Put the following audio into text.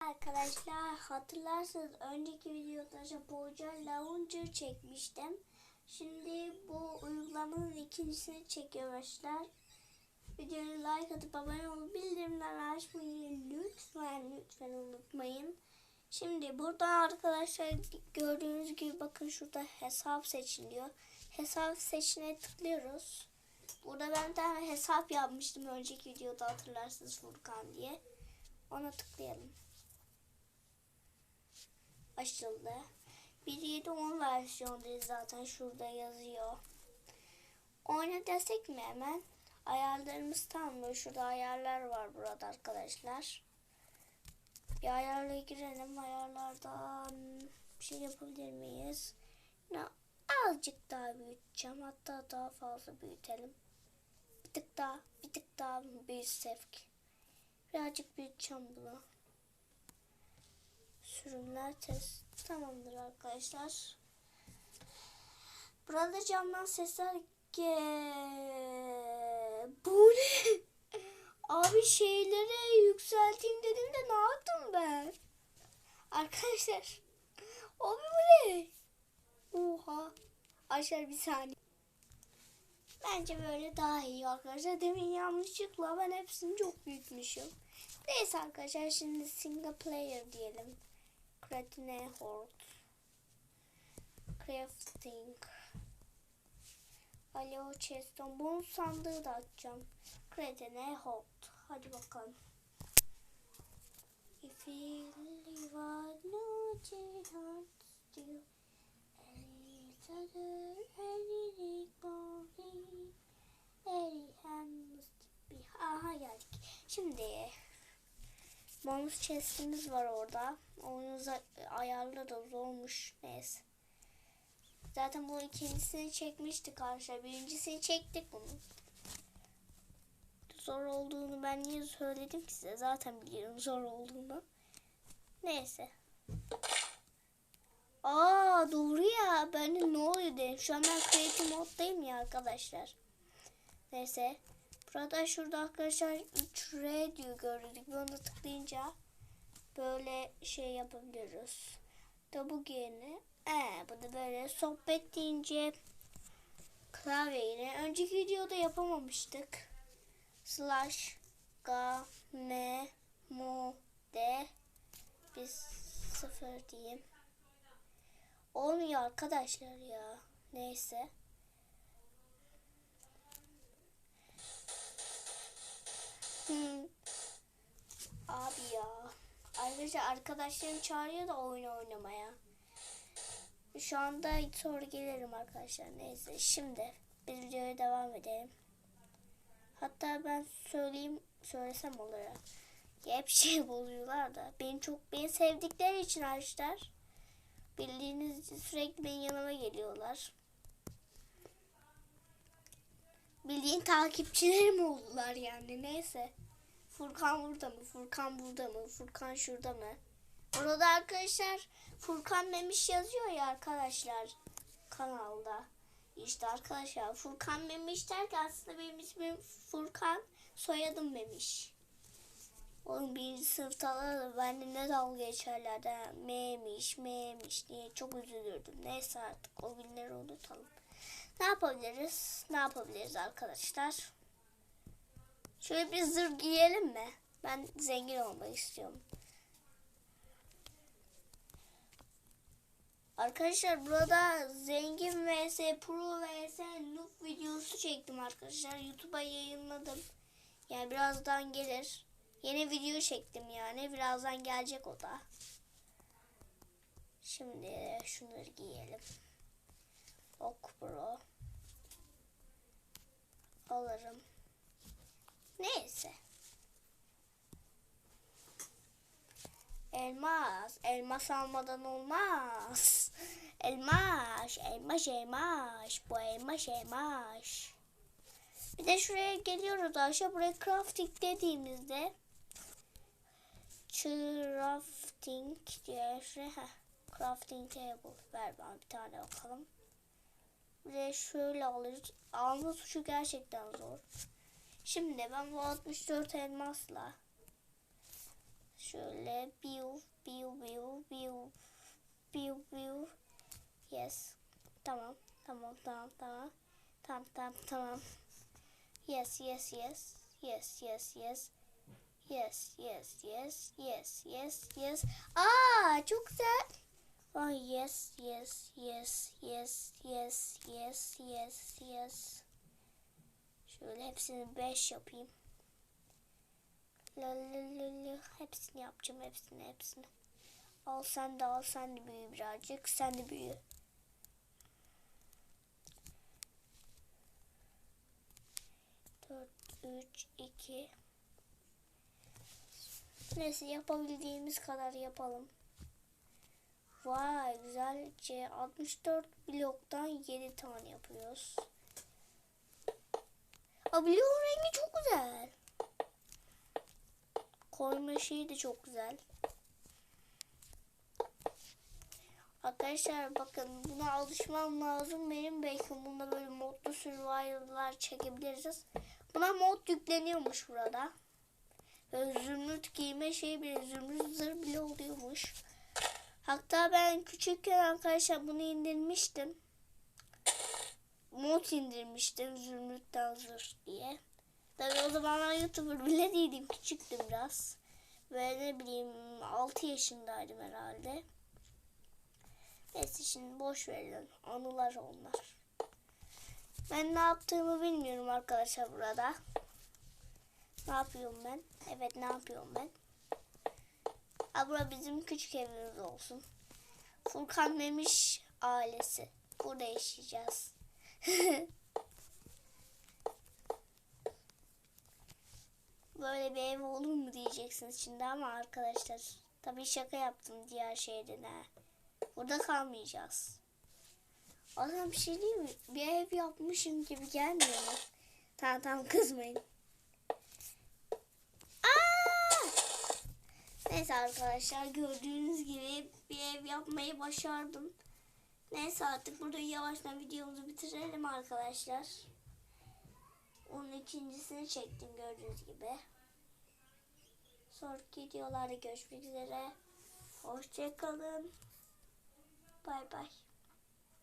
Arkadaşlar hatırlarsanız önceki videoda Japonca Launcher çekmiştim. Şimdi bu uygulamanın ikincisini çekiyor arkadaşlar. Videoyu like atıp abone olup bildirimleri açmayı lütfen lütfen unutmayın. Şimdi burada arkadaşlar gördüğünüz gibi bakın şurada hesap seçiliyor. Hesap seçine tıklıyoruz. Burada ben tane hesap yapmıştım önceki videoda hatırlarsınız Furkan diye. Ona tıklayalım. Açıldı. 1.7.10 versiyondayız zaten şurada yazıyor. Oyna desek mi hemen? Ayarlarımız tam mı? Şurada ayarlar var burada arkadaşlar. Bir ayarla girelim. Ayarlardan bir şey yapabilir miyiz? Ne? Azıcık daha büyüteceğim. Hatta daha fazla büyütelim. Bir tık daha, bir tık daha büyütsek. Birazcık büyüteceğim bunu. Sürümler test tamamdır arkadaşlar. Burada camdan sesler ge bu ne? Abi şeyleri yükselteyim dedim de ne yaptım ben? Arkadaşlar. Abi bu ne? Oha. Aşağı bir saniye. Bence böyle daha iyi arkadaşlar. Demin yanlışlıkla ben hepsini çok büyütmüşüm. Neyse arkadaşlar şimdi single player diyelim. Kratine Horde. Crafting. Alo Cheston. Bunun sandığı da açacağım. Kratine Horde. Hadi bakalım. If you on no heart still. Şimdi bonus chest'imiz var orada. Onu da zormuş. Neyse. Zaten bu ikincisini çekmiştik arkadaşlar. Birincisini çektik bunu. Zor olduğunu ben niye söyledim ki size? Zaten biliyorum zor olduğunu. Neyse. Aa doğru ya. Ben ne oluyor dedim. Şu an ben creative moddayım ya arkadaşlar. Neyse. Burada şurada arkadaşlar 3R diyor gördük. Ona tıklayınca böyle şey yapabiliyoruz. Da bu yerine ee, bu da böyle sohbet deyince klavye yine. Önceki videoda yapamamıştık. Slash ga me mo de biz sıfır diyeyim. Olmuyor arkadaşlar ya. Neyse. Abi ya. Ayrıca arkadaşlarım çağırıyor da oyun oynamaya. Şu anda sonra gelirim arkadaşlar. Neyse şimdi biz videoya devam edelim. Hatta ben söyleyeyim söylesem olur hep şey buluyorlar da. Beni çok beni sevdikleri için arkadaşlar. Bildiğiniz sürekli benim yanıma geliyorlar. Bildiğin takipçilerim oldular yani neyse. Furkan burada mı? Furkan burada mı? Furkan şurada mı? Orada arkadaşlar Furkan Memiş yazıyor ya arkadaşlar kanalda. İşte arkadaşlar Furkan Memiş derken aslında benim ismim Furkan soyadım Memiş. Oğlum birinci sınıfta da benimle ne dalga geçerler de memiş memiş diye çok üzülürdüm. Neyse artık o günleri unutalım. Ne yapabiliriz? Ne yapabiliriz arkadaşlar? Şöyle bir zırh giyelim mi? Ben zengin olmak istiyorum. Arkadaşlar burada zengin vs pro vs noob videosu çektim arkadaşlar. YouTube'a yayınladım. Yani birazdan gelir. Yeni video çektim yani. Birazdan gelecek o da. Şimdi şunları giyelim. Ok pro. Alırım. Neyse. Elmas. Elmas almadan olmaz. Elmas. Elmas elmas. Bu elmas elmas. Bir de şuraya geliyoruz aşağı. Buraya crafting dediğimizde crafting diye şuraya crafting table ver bana bir tane bakalım. De şöyle alırız. Alma tuşu gerçekten zor. Şimdi ben bu 64 elmasla Şöyle biu biu biu biu biu biu. Yes. Tamam. Tamam tamam tamam. Tamam tamam tamam. Yes yes yes. Yes yes yes. Yes yes yes yes yes yes. Aa çok güzel. Ay yes yes yes yes yes yes yes yes. Şöyle hepsini 5 yapayım. La la la la. Hepsini yapacağım hepsini hepsini. Al sen de al sen de büyü birazcık. Sen de büyü. Dört, üç, iki. Neyse yapabildiğimiz kadar yapalım. Vay güzelce 64 bloktan 7 tane yapıyoruz. Bloğun rengi çok güzel. Koyma şeyi de çok güzel. Arkadaşlar bakın buna alışmam lazım. Benim belki bunda böyle modlu survival'lar çekebiliriz. Buna mod yükleniyormuş burada. Zümrüt giyme şey bile zümrüt zırh bile oluyormuş. Hatta ben küçükken arkadaşlar bunu indirmiştim. Mod indirmiştim zümrütten zırh diye. Tabii o zamanlar YouTuber bile değildim. Küçüktüm biraz. Ve ne bileyim 6 yaşındaydım herhalde. Neyse şimdi boş verin. Anılar onlar. Ben ne yaptığımı bilmiyorum arkadaşlar burada. Ne yapıyorum ben? Evet ne yapıyorum ben? Ha bura bizim küçük evimiz olsun. Furkan Memiş ailesi. Burada yaşayacağız. Böyle bir ev olur mu diyeceksiniz şimdi ama arkadaşlar. Tabii şaka yaptım diğer şeyden. Burada kalmayacağız. Zaman bir şey değil mi? Bir ev yapmışım gibi gelmiyor mu? Tamam tamam kızmayın. Neyse arkadaşlar gördüğünüz gibi bir ev yapmayı başardım. Neyse artık burada yavaştan videomuzu bitirelim arkadaşlar. Onun ikincisini çektim gördüğünüz gibi. Sonraki videolarda görüşmek üzere. Hoşçakalın. Bay bay.